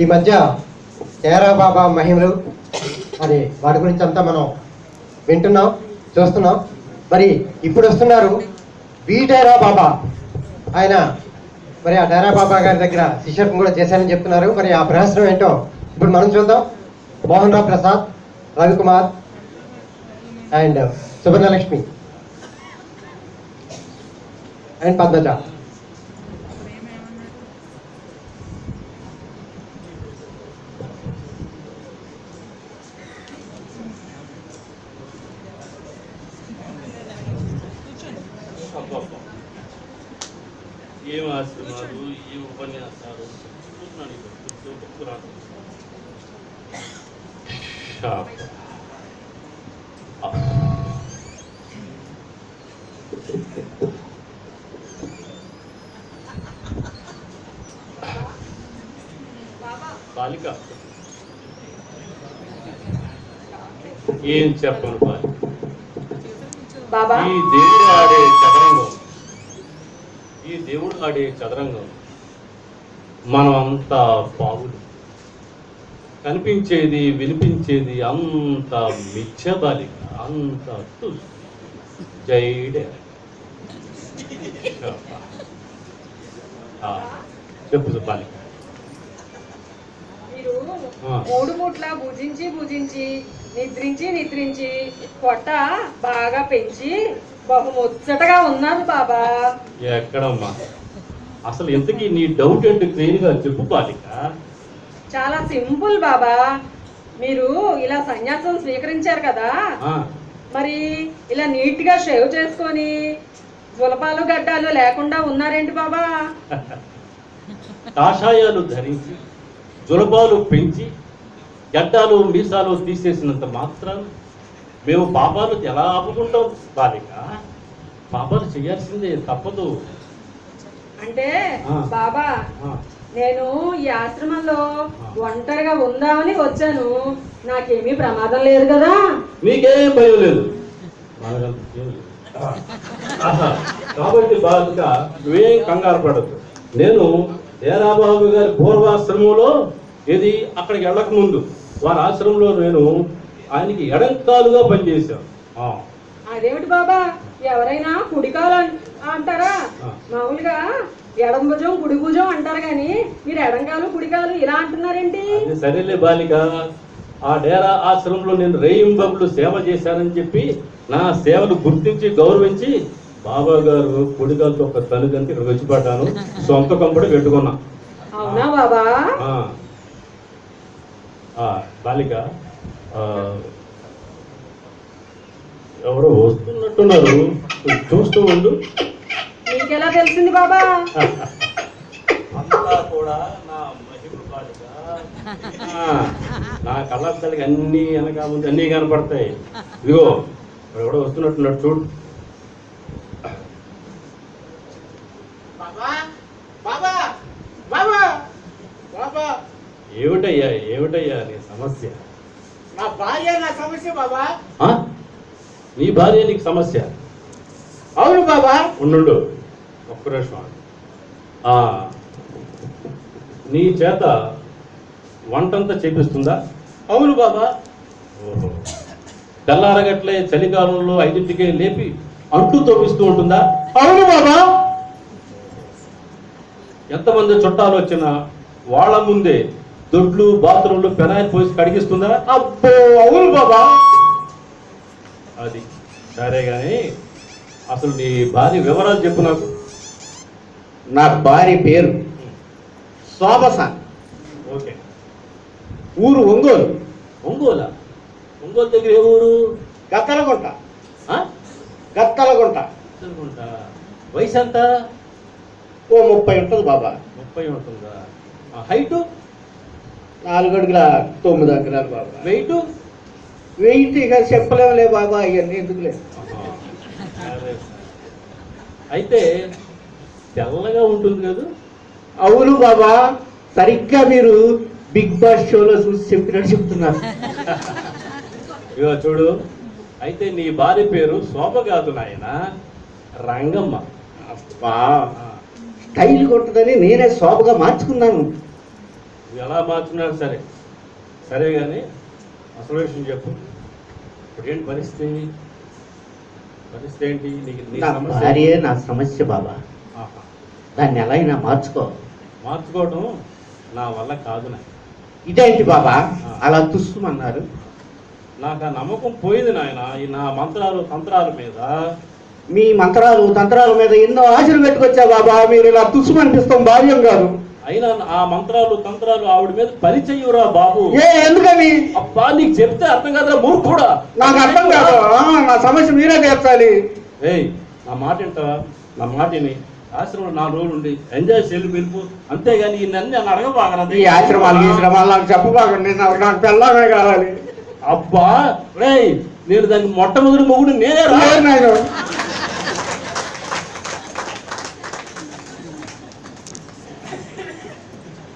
ఈ మధ్య తేరా బాబా మహిమలు అని వాటి గురించి అంతా మనం వింటున్నాం చూస్తున్నాం. మరి ఇప్పుడు వస్తున్నారు బి డైరా బాబా. ఆయన మరి ఆ డైరా బాబా గారి దగ్గర శిష్యత్వం కూడా చేశానని చెప్తున్నారు. మరి ఆ ప్రహసనం ఏంటో ఇప్పుడు మనం చూద్దాం. మోహన్ రావు ప్రసాద్ రవికుమార్ అండ్ సువర్ణలక్ష్మి. అండ్ పద్మజ. ఏం ఆశ్రమాలు ఏ ఉపన్యాసాలు చూస్తున్నాను రాదు. ఆ. బాలిక. ఏం చెప్పను బాలిక? బాబా? ఈ దేవుడు ఆడే ఈ దేవుడు ఆడే చదరంగం మనం అంతా పావులు. కనిపించేది వినిపించేది అంత మిథ్య బాలిక అంత జైడే చెప్పు ఆ. మూడు ముట్ల భుజించి భుజించి నిద్రించి నిద్రించి పొట్ట బాగా పెంచి బహు ముచ్చటగా ఉన్నారు బాబా. ఎక్కడమ్మా? అసలు ఇంతకీ నీ డౌట్ ఏంటి క్లియర్గా చెప్పు బాలిక. చాలా సింపుల్ బాబా. మీరు ఇలా సన్యాసం స్వీకరించారు కదా. మరి ఇలా నీట్గా షేవ్ చేసుకొని జులపాలు గడ్డాలు లేకుండా ఉన్నారేంటి బాబా? కాషాయాలు ధరించి జులబాలు పెంచి గడ్డాలు మీసాలు తీసేసినంత మాత్రం మేము పాపాలు ఎలా ఆపుకుంటాం? బాలిక పాపాలు చేయాల్సిందే తప్పదు. అంటే. బాబా నేను ఈ ఆశ్రమంలో ఒంటరిగా ఉందామని వచ్చాను. నాకేమీ ప్రమాదం లేదు కదా? నీకేం భయం లేదు. కాబట్టి బాలిక నువ్వేం కంగారు పడద్దు నేను ఏరాబాబు గారి పూర్వాశ్రమంలో ఇది అక్కడికి వెళ్ళక ముందు వారి ఆశ్రమంలో నేను ఆయనకి ఎడంకాలుగా పనిచేశాను. ఆ, అదేమిటి బాబా ఎవరైనా కుడికాలు అంటారా. మామూలుగా ఎడం భుజం కుడి భుజం అంటారు కానీ మీరు ఎడంకాలు కుడికాలు ఇలా అంటున్నారేంటి? సరేలే బాలిక ఆ డేరా ఆశ్రమంలో నేను రేయింబబులు సేవ చేశానని చెప్పి నా సేవలు గుర్తించి గౌరవించి బాబా గారు కుడిగాలతో ఒక తనుగంతి ఇక్కడ వచ్చి పడ్డాను. సొంత కంపడి పెట్టుకున్నా. అవునా బాబా? బాలిక ఎవరో వస్తున్నట్టున్నారు. చూస్తూ ఉండు. మీకెలా తెలిసింది బాబా? అంతా కూడా నా మహిమ బాలిక. నా కళ్ళద్దలికి అన్ని వెనక ముందు అన్ని కనపడతాయి. ఇదిగో ఎవడో వస్తున్నట్టున్నాడు చూడు బాబా బాబా బాబా బాబా ఏమిటయ్యా ఏమిటయ్యా నీ సమస్య? నా భార్య నా సమస్య బాబా? నీ భార్య నీకు సమస్య? అవును బాబా. ఉండు ఒక్క నిమిషం నీ చేత వంటంతా చేపిస్తుందా? అవును బాబా. ఓహో. తెల్లారగట్లే చలికాలంలో ఐదింటికే లేపి అంట్లు తవ్విస్తూ ఉంటుందా? అవును బాబా. ఎంతమంది చుట్టాలు వచ్చినా వాళ్ళ ముందే దొడ్లు బాత్రూంలు పెనాయిల్ పోసి కడిగిస్తుందా? అబ్బో అవును బాబా. అది సరే కానీ అసలు నీ భార్య వివరాలు చెప్పు నాకు. నా భార్య పేరు శోభస ఓకే. ఊరు ఒంగోలు. ఒంగోలా? ఒంగోలు దగ్గర ఏ ఊరు? గత్తలగుంట? గత్తలగుంట. అనుకుంటా వయసు ఎంత ఓ ముప్పై ఉంటుంది బాబా. ముప్పై ఉంటుందా? ఆ, హైటు? నాలుగు అడుగుల తొమ్మిది ఎకరాలు బాబా. వెయిట్? వెయిట్ ఇక చెప్పలేములే బాబా ఇవన్నీ ఎందుకులే. అయితే తెల్లగా ఉంటుంది కదా? అవును బాబా సరిగ్గా మీరు బిగ్ బాస్ షోలో చూసి చెప్పినట్టు చెప్తున్నారు ఇగో చూడు అయితే నీ భార్య పేరు శోభ కాదు నాయన రంగమ్మ. అబ్బా స్టైల్ కొట్టదని నేనే శోభగా మార్చుకున్నాను. ఎలా మార్చుకున్నా సరే. సరే కానీ అసలు విషయం చెప్పు. ఇప్పుడు ఏంటి పరిస్థితి? పరిస్థితి ఏంటి? నీకు నీ నా సమస్య భార్యే నా సమస్య బాబా. ఆహా. దాన్ని ఎలా అయినా మార్చుకో. మార్చుకోవడం నా వల్ల కాదు నాకు ఇదేంటి బాబా? అలా తుస్సుమన్నారు. నాకు ఆ నమ్మకం పోయింది నాయన ఈ నా మంత్రాలు తంత్రాల మీద. మీ మంత్రాలు తంత్రాల మీద ఎన్నో ఆశలు పెట్టుకొచ్చా బాబా. మీరు ఇలా తుస్సుమనిపిస్తాం భార్యం కాదు అయినా ఆ మంత్రాలు తంత్రాలు ఆవిడ మీద పని చెయ్యురా బాబు. ఏ ఎందుకని అబ్బా నీకు చెప్తే అర్థం కాదురా మూర్ఖుడా. నాకు అర్థం కాదు. నా సమస్య మీరే తీర్చాలి. ఏయ్ నా మాట వింటావా నా మాటిని ఆశ్రమంలో నాలుగు రోజులు ఉండి ఎంజాయ్ చేయాలి పిలుపు అంతేగాని నన్ను నన్ను అడగబాగరా ఈ ఆశ్రమాలు ఈ శ్రమాలు నాకు చెప్పబాకండి. నాకు నాకు కావాలి. అబ్బా రేయ్ నేను దానికి మొట్టమొదటి మొగుడు నేనే రా నాయన.